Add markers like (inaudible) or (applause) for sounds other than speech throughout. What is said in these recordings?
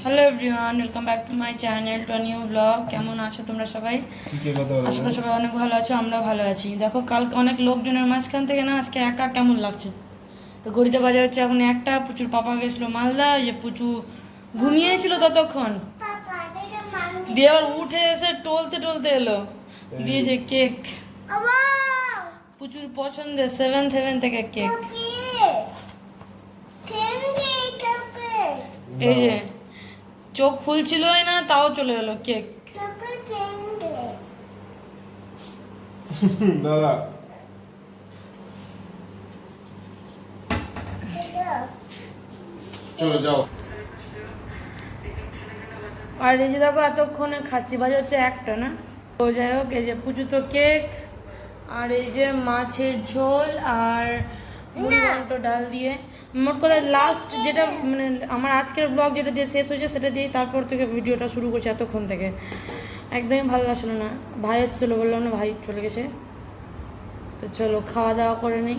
Hello everyone welcome back to my channel to new blog কেমন আছো তোমরা সবাই? আশা সবাই অনেক ভালো আছো আমরা ভালো আছি। দেখো কালকে অনেক লোকজনের মাঝখান থেকে না আজকে একা কেমন লাগছে? তো ঘড়িতে বাজে হচ্ছে এখন একটা প্রচুর পাপা গেছিল মালদা এই যে পুচু ঘুমিয়েছিল ততক্ষণ। দিয়ে আবার উঠে এসে টলতে টলতে এলো। দিয়ে যে কেক। প্রচুর পছন্দের সেভেন সেভেন থেকে কেক। এই যে চোখ খুলছিলই না তাও চলে এলো কেক। (laughs) দাদা চলো যাও। আর এই যে দেখো এতক্ষণে খাচ্ছি। বাজে হচ্ছে একটা না? তো যাই হোক এই যে পুজো তো কেক আর এই যে মাছের ঝোল আর ডাল দিয়ে। মোট কথা লাস্ট যেটা মানে আমার আজকের ব্লগ যেটা দিয়ে শেষ হয়েছে সেটা দিয়ে তারপর থেকে ভিডিওটা শুরু করছি এতক্ষণ থেকে। একদমই ভালো লাগছিল না। ভাই এসেছিল বললাম না, ভাই চলে গেছে। তো চলো, খাওয়া দাওয়া করে নেই।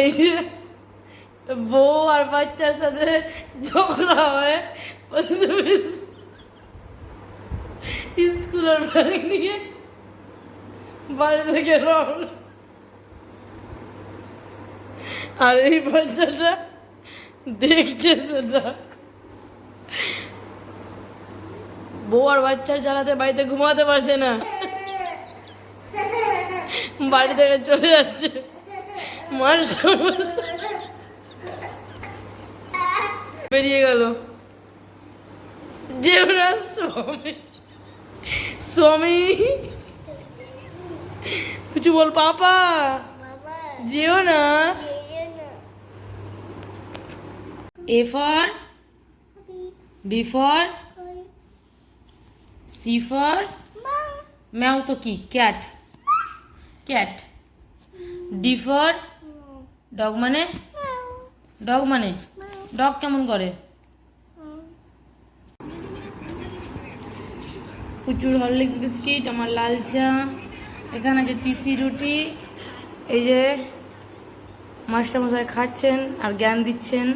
এই যে বউ আর বাচ্চার সাথে ঝগড়া হয় স্কুলের ব্যাগ নিয়ে বাড়ি থেকে আর এই বাচ্চাটা দেখছে সেটা। বাচ্চার জ্বালাতে বাড়িতে ঘুমাতে পারছে না। বাড়ি থেকে চলে যাচ্ছে। মার বেরিয়ে গেল। না, স্বামী। স্বামী। কিছু বল পাপা। যেও না। A for. B. For. C for. ম্যাও তো কি? Cat. Cat. D for. Dog মানে? ডগ মানে? ডগ কেমন করে? প্রচুর হরলিক্স বিস্কিট, আমার লাল চা, এখানে যে তিসি রুটি, এই যে মাস্টারমশাই খাচ্ছেন আর জ্ঞান দিচ্ছেন।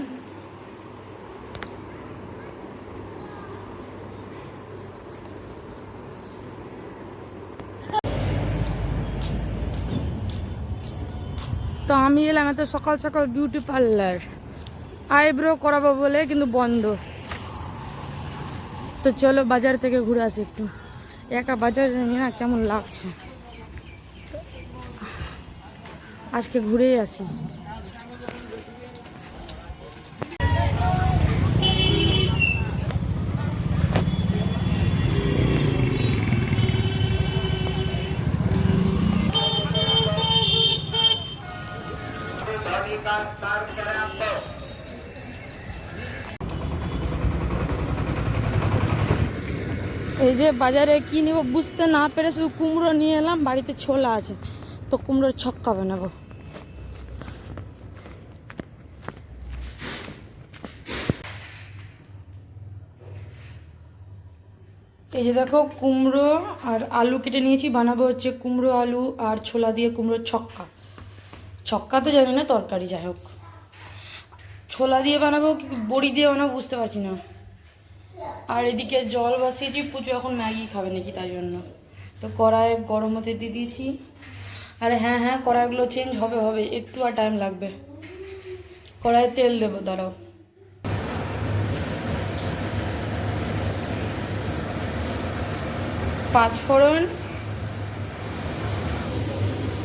তো আমি এলাম এত সকাল সকাল বিউটি পার্লার আইব্রো করাবো বলে, কিন্তু বন্ধ। তো চলো বাজার থেকে ঘুরে আসি একটু। একা বাজার জানি না কেমন লাগছে। আজকে ঘুরেই আসি। এই যে বাজারে কি নিব বুঝতে না পেরে শুধু কুমড়ো নিয়ে এলাম, বাড়িতে ছোলা আছে। তো কুমড়োর ছক্কা বানাবো এই যে দেখো কুমড়ো আর আলু কেটে নিয়েছি, বানাবো হচ্ছে কুমড়ো আলু আর ছোলা দিয়ে কুমড়োর ছক্কা। ছক্কা তো জানি না, তরকারি যাই হোক। ছোলা দিয়ে বানাবো কি বড়ি দিয়ে বানাবো বুঝতে পারছি না। আর এদিকে জল বসিয়েছি পুজো এখন ম্যাগি খাবে নাকি তাই জন্য। তো কড়াই গরম হতে দিয়ে দিয়েছি। আর হ্যাঁ হ্যাঁ কড়াইগুলো চেঞ্জ হবে হবে, একটু আর টাইম লাগবে। কড়াইয়ে তেল দেবো, দাঁড়াও। পাঁচ ফোড়ন।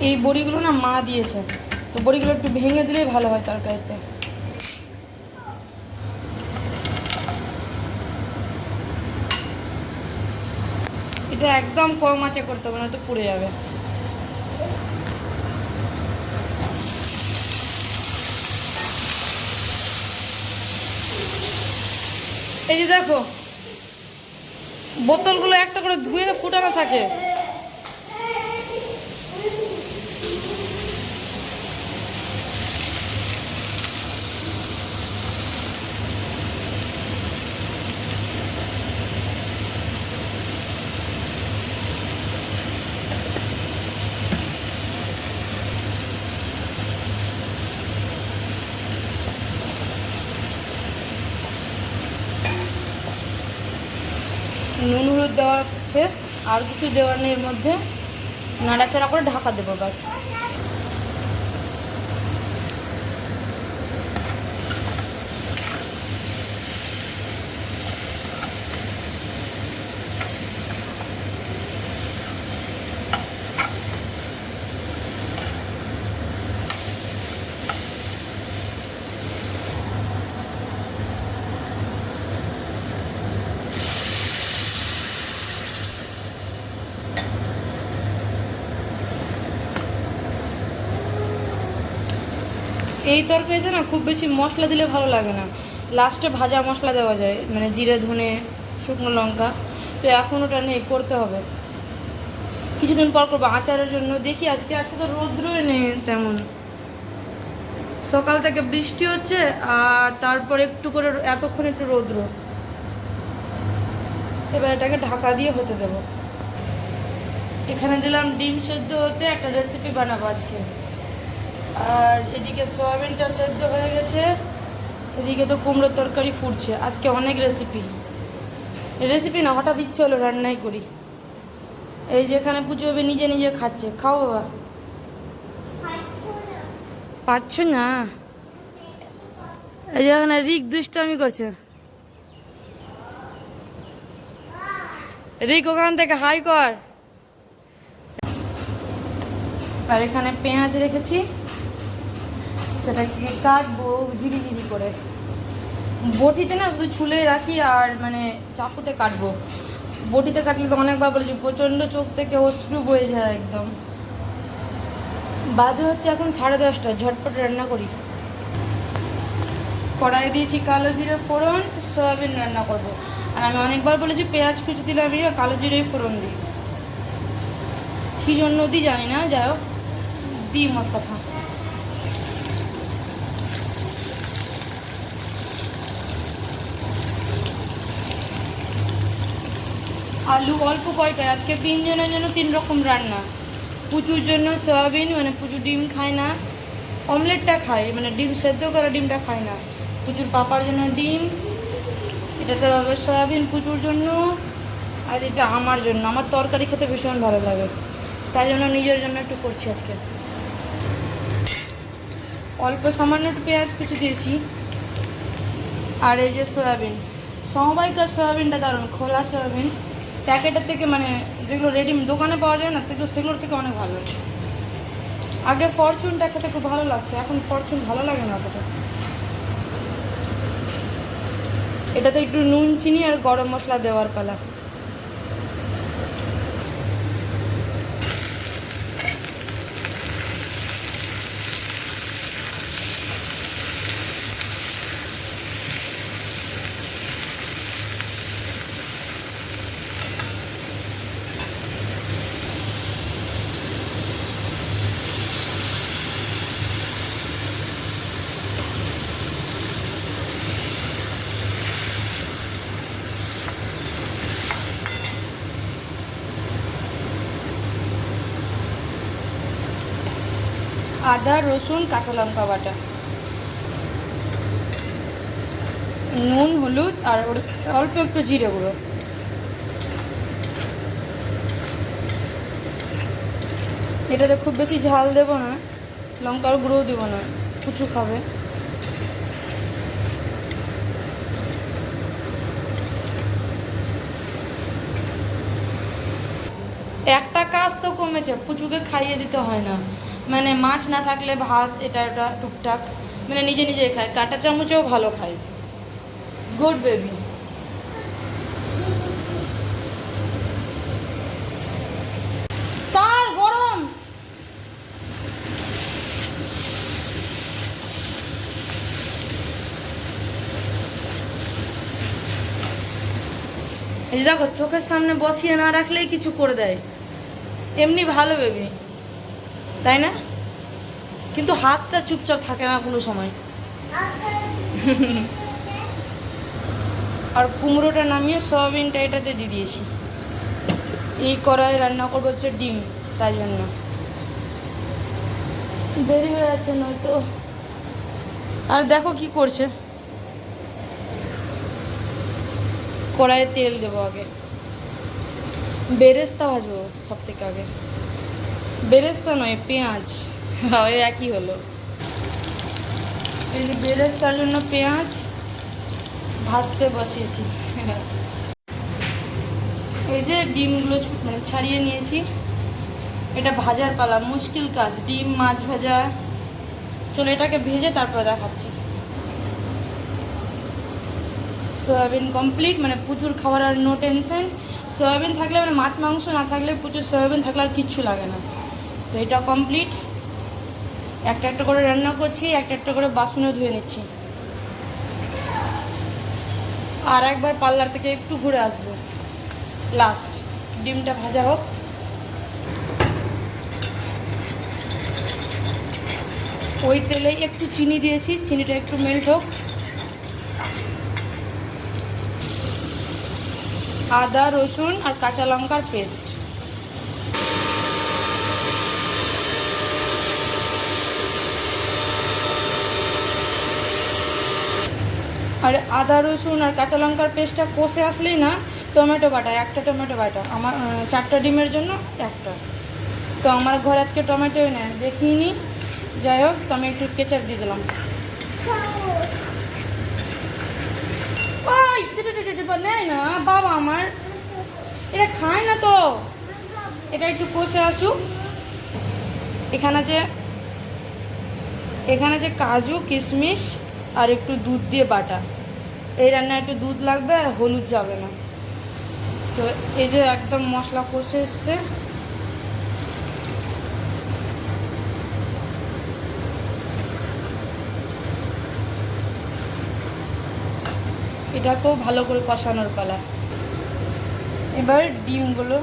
এই বড়িগুলো না মা দিয়েছে। তো বড়িগুলো একটু ভেঙে দিলেই ভালো হয় তরকারিতে। এটা একদম কম আছে করতে হবে না তো পুড়ে যাবে। এই যে দেখো, বোতলগুলো একটা করে ধুয়ে ফুটানো থাকে নুন হলুদ দেওয়ার শেষ আর কিছু দেওয়ার নেই এর মধ্যে। নাড়াচাড়া করে ঢাকা দেবো ব্যাস এই তরকারিতে না খুব বেশি মশলা দিলে ভালো লাগে না। লাস্টে ভাজা মশলা দেওয়া যায় মানে জিরে, ধনে, শুকনো লঙ্কা। তো এখন ওটা নেই করতে হবে। কিছুদিন পর করব আচারের জন্য। দেখি আজকে আজকে তো রৌদ্রই নেই তেমন। সকাল থেকে বৃষ্টি হচ্ছে, আর তারপর একটু করে এতক্ষণ একটু রৌদ্র। এবার এটাকে ঢাকা দিয়ে হতে দেব। এখানে দিলাম ডিম সেদ্ধ হতে একটা রেসিপি বানাবো আজকে। আর এদিকে সয়াবিনটা সেদ্ধ হয়ে গেছে, এদিকে তো কুমড়োর তরকারি ফুটছে। আজকে অনেক রেসিপি রেসিপি না, হঠাৎ ইচ্ছে হলো রান্নাই করি। এই যেখানে পুজো হবে, নিজে নিজে খাচ্ছে। খাও বাবা। পাচ্ছ না? এই যে এখানে রিক দুষ্টামি করছে। রিক, ওখান থেকে হাই কর। আর এখানে পেঁয়াজ রেখেছি। সেটাকে কাটবো ঝিরি ঝিরি করে। বটিতে না শুধু ছুলে রাখি আর মানে চাকুতে কাটবো। বটিতে কাটলে তো অনেকবার বলেছি, প্রচণ্ড চোখ থেকে অশ্রু বয়ে যায় একদম। বাজে হচ্ছে এখন সাড়ে দশটা ঝটপট রান্না করি। কড়াই দিয়েছি কালো জিরে ফোড়ন, সয়াবিন রান্না করব। আর আমি অনেকবার বলেছি পেঁয়াজ কুচি দিলে আমি কালো জিরেই ফোড়ন দিই। কী জন্য দিই জানি না, যাই হোক, দিই মোট কথা। আলু অল্প কয়টায় আজকে তিনজনের জন্য তিন রকম রান্না। পুচুর জন্য সয়াবিন মানে পুচু ডিম খায় না। অমলেটটা খায় মানে ডিম সেদ্ধ করা ডিমটা খায় না। পুচুর পাপার জন্য ডিম এটাতে হবে সয়াবিন পুচুর জন্য, আর এটা আমার জন্য। আমার তরকারি খেতে ভীষণ ভালো লাগে। তাই জন্য নিজের জন্য একটু করছি আজকে। অল্প সামান্য একটু পেঁয়াজ কিছু দিয়েছি। আর এই যে সয়াবিন সমবাইকার সয়াবিনটা দারুণ, খোলা সয়াবিন। প্যাকেটের থেকে মানে যেগুলো রেডি দোকানে পাওয়া যায় না, সেগুলো সেগুলোর থেকে অনেক ভালো। আগে ফরচুনটা খেতে খুব ভালো লাগতো, এখন ফরচুন ভালো লাগে না অতটা এটাতে একটু নুন, চিনি আর গরম মশলা দেওয়ার পালা। আদা, রসুন, কাঁচা লঙ্কা বাটা। নুন, হলুদ, আর অল্প একটু জিরে গুঁড়ো। এটাতে খুব বেশি ঝাল দেবো না, লঙ্কার গুঁড়োও দেবো না, কুচু খাবে। একটা কাজ তো কমেছে, পুচুকে খাইয়ে দিতে হয় না। মানে মাছ না থাকলে ভাত এটা এটা টুকটাক মানে নিজে নিজে খায়। কাঁটা চামচেও ভালো খায়। Good baby. তার গরম? দেখো, চোখের সামনে বসিয়ে না রাখলেই কিছু করে দেয়। এমনি ভালো বেবি। তাই না? কিন্তু হাতটা চুপচাপ থাকে না কোনো সময়। আর কুমড়োটা নামিয়ে সয়াবিনটা এটাতে দিয়ে দিয়েছি। এই কড়াই রান্না করব হচ্ছে ডিম, তাই জন্য। দেরি হয়ে যাচ্ছে নয়তো। আর দেখো কি করছে। কড়াইয়ে তেল দেবো আগে। বেরেস্তা ভাজবো সব থেকে আগে। বেরেস্তা নয়, পেঁয়াজ। ওই একই হলো। এই বেরেস্তার জন্য পেঁয়াজ ভাজতে বসিয়েছি। এই যে ডিমগুলো মানে ছাড়িয়ে নিয়েছি। এটা ভাজার পালা, মুশকিল কাজ। ডিম, মাছ ভাজা। চলো এটাকে ভেজে তারপর দেখাচ্ছি। সয়াবিন কমপ্লিট মানে প্রচুর খাওয়ার আর নো টেনশন সয়াবিন থাকলে মানে মাছ, মাংস না থাকলে প্রচুর সয়াবিন থাকলে আর কিচ্ছু লাগে না। তো এটা কমপ্লিট একটা একটা করে রান্না করছি, একটা একটা করে বাসনও ধুয়ে নিচ্ছি। আর একবার পার্লার থেকে একটু ঘুরে আসব। লাস্ট ডিমটা ভাজা হোক। ওই তেলে একটু চিনি দিয়েছি, চিনিটা একটু মেল্ট হোক। আদা, রসুন আর কাঁচা লঙ্কার পেস্ট আর আদা, রসুন আর কাঁচা লঙ্কার পেস্টটা কষে আসলেই না, টমেটো বাটা, একটা টমেটো বাটা। আমার চারটা ডিমের জন্য একটা। তো আমার ঘর আজকে টমেটোই নেয়। দেখিনি। যাই হোক, তো আমি একটু কেচাপ দিয়ে দিলাম। নেয় না, বাবা আমার। এটা খায় না তো। এটা একটু কষে আসুক। এখানে যে এখানে যে কাজু, কিশমিশ আর একটু দুধ দিয়ে বাটা। এই রান্নায় একটু দুধ লাগবে আর হলুদ যাবে না। তো এই যে একদম মশলা কষে এসছে। এটাকেও ভালো করে কষানোর পালা। এবার ডিমগুলো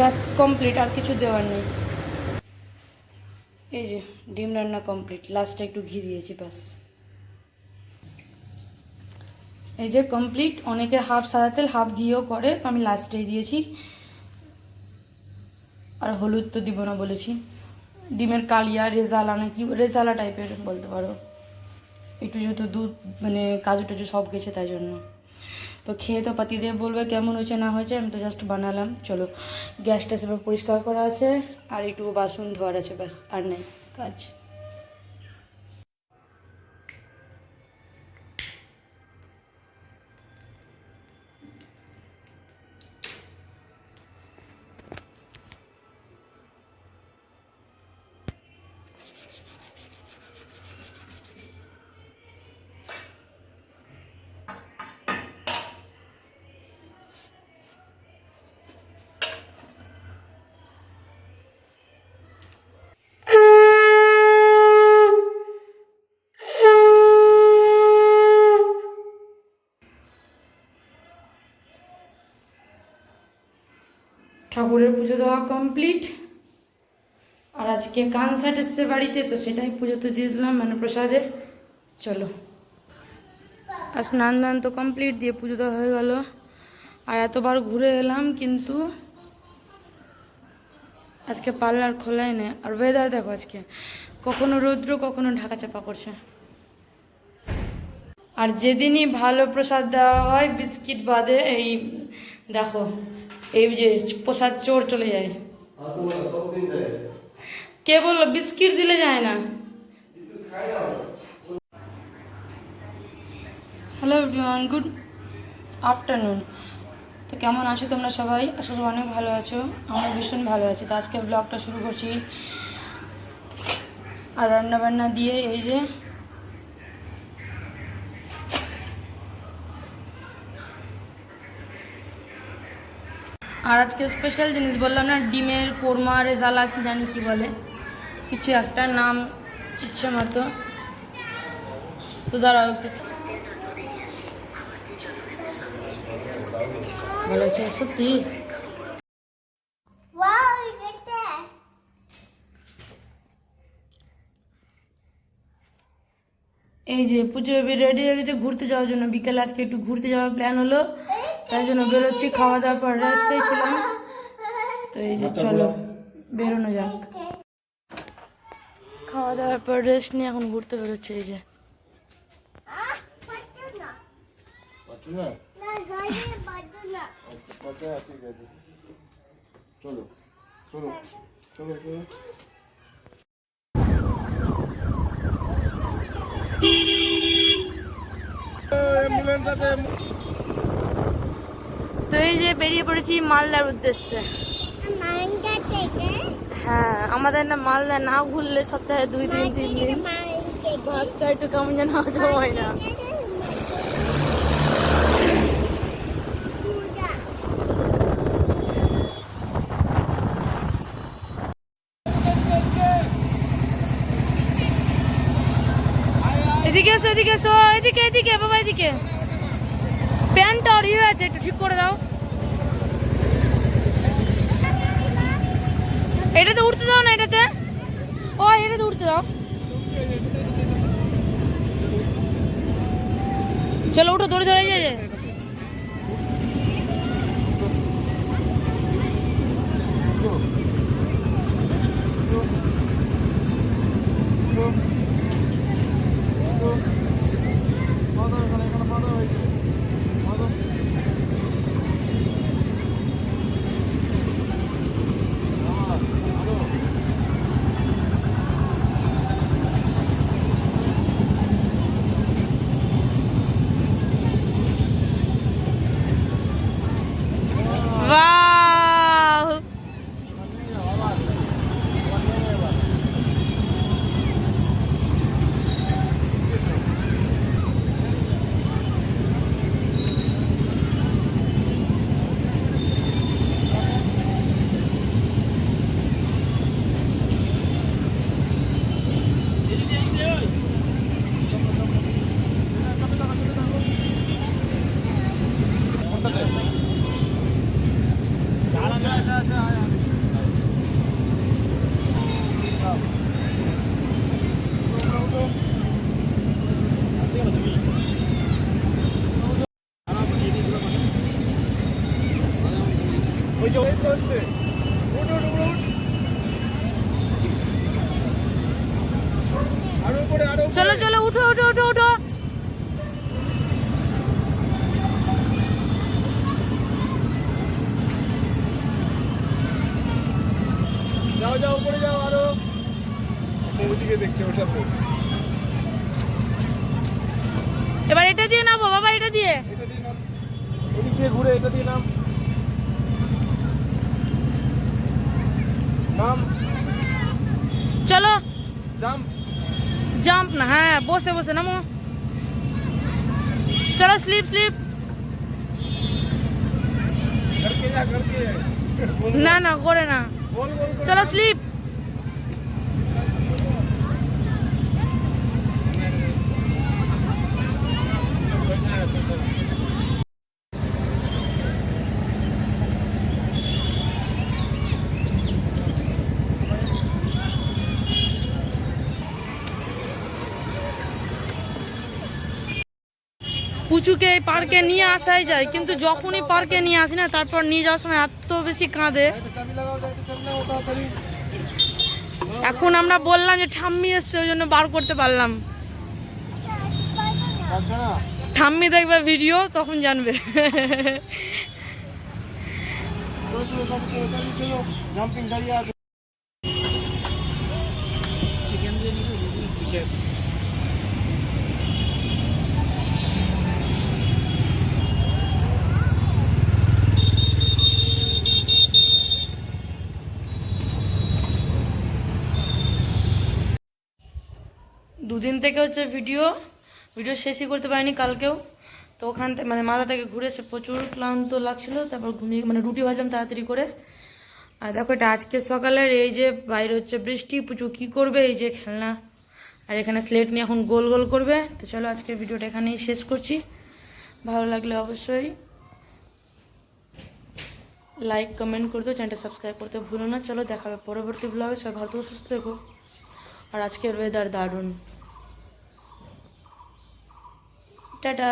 ব্যাস কমপ্লিট আর কিছু দেওয়ার নেই। এই যে, ডিম রান্না কমপ্লিট লাস্টে একটু ঘি দিয়েছি, ব্যাস। এই যে কমপ্লিট অনেকে হাফ সাদা তেল হাফ ঘিও করে, তো আমি লাস্টেই দিয়েছি। আর হলুদ তো দিব না বলেছি। ডিমের কালিয়া, রেজালা নাকি, রেজালা টাইপের বলতে পারো। একটু যেহেতু দুধ মানে কাজু টাজু সব গেছে তাই জন্য। তো খেয়ে তো পাতিদেব বলবে কেমন হয়েছে, না হয়েছে, আমি তো জাস্ট বানালাম। চলো, গ্যাসটা সেভাবে পরিষ্কার করা আছে, আর একটু বাসন ধোয়ার আছে, ব্যাস, আর নেই, কাজ। ঠাকুরের পুজো দেওয়া কমপ্লিট আর আজকে কানসার্ট এসছে বাড়িতে, তো সেটাই পুজোতে দিয়ে দিলাম মানে প্রসাদে চলো। আর স্নান দান তো কমপ্লিট দিয়ে পুজো দেওয়া হয়ে গেল। আর এতবার ঘুরে এলাম কিন্তু আজকে পার্লার খোলাই নেই। আর ওয়েদার দেখো আজকে। কখনো রৌদ্র, কখনো ঢাকা চাপা করছে আর যেদিনই ভালো প্রসাদ দেওয়া হয়, বিস্কিট বাদে এই দেখো এই যে প্রসাদ চোর চলে যায়। কে বলল? বিস্কিট দিলে যায় না। হ্যালো এভরিওয়ান গুড আফটারনুন তো কেমন আছো তোমরা সবাই? আসলে করি অনেক ভালো আছো। আমরা ভীষণ ভালো আছি। তো আজকে ব্লগটা শুরু করছি। আর রান্না বান্না দিয়ে এই যে আর আজকে স্পেশাল জিনিস বললাম না ডিমের কোরমা রেজালা কি জানি কি বলে। কিছু একটা নাম ইচ্ছে মতো। তো দাঁড়াও একটু। ভালো সত্যি. এই যে পুজো রেডি হয়ে গেছে ঘুরতে যাওয়ার জন্য। বিকেলে আজকে একটু ঘুরতে যাওয়ার প্ল্যান হলো। তাই জন্য বেরোচ্ছি খাওয়া দাওয়ার পর রেস্টে ছিলাম। তো এই যে চলো বেরোনো যাক। খাওয়া দাওয়ার পর রেস্ট নিয়ে এখন ঘুরতে বেরোচ্ছে এই যে. আচ্ছা চলো চলো চলো চলো। অ্যাম্বুলেন্স আছে তো এই যে বেরিয়ে পড়েছি মালদার উদ্দেশ্যে। হ্যাঁ আমাদের না মালদা না ঘুরলে সপ্তাহে দুই দিন তিন দিন। ভাতটা একটু কেমন যেন হজম হয় না। এদিকে এসো এদিকে এসো এদিকে এদিকে বাবা এদিকে। প্যান্টটা ইয়ে আছে একটু ঠিক করে দাও। এটাতে উঠতে দাও না এটাতে। ও এটাতে উঠতে দাও। চলো উঠো ধরে ধরে যায় चलो। जंप जंप ना है बोसे बोसे नमो। चलो स्लीप स्लीप। ना ना घोरे ना। चलो स्लीप। পুচুকে পার্কে নিয়ে আসাই যায়, কিন্তু যখনই পার্কে নিয়ে আসি না, তারপর নিয়ে যাওয়ার সময় এত বেশি কাঁদে। এখন আমরা বললাম যে ঠাম্মি এসছে, ওই জন্য বার করতে পারলাম। ঠাম্মি দেখবে ভিডিও, তখন জানবে। দুদিন থেকে হচ্ছে ভিডিও ভিডিও শেষই করতে পারিনি কালকেও। তো ওখান থেকে মানে মাথা থেকে ঘুরে এসে প্রচুর ক্লান্ত লাগছিল, তারপর ঘুমিয়ে মানে রুটি ভাজলাম তাড়াতাড়ি করে। আর দেখো এটা আজকে সকালের, এই যে বাইরে হচ্ছে বৃষ্টি, পুচু কি করবে, এই যে খেলনা। আর এখানে স্লেট নিয়ে এখন গোল গোল করবে। তো চলো আজকের ভিডিওটা এখানেই শেষ করছি। ভালো লাগলে অবশ্যই লাইক কমেন্ট করে দিও চ্যানেলটা সাবস্ক্রাইব করতে ভুলো না। চলো দেখাবে পরবর্তী ব্লগে সবাই ভালো সুস্থ থেকো। আর আজকের ওয়েদার দারুণ। টাটা।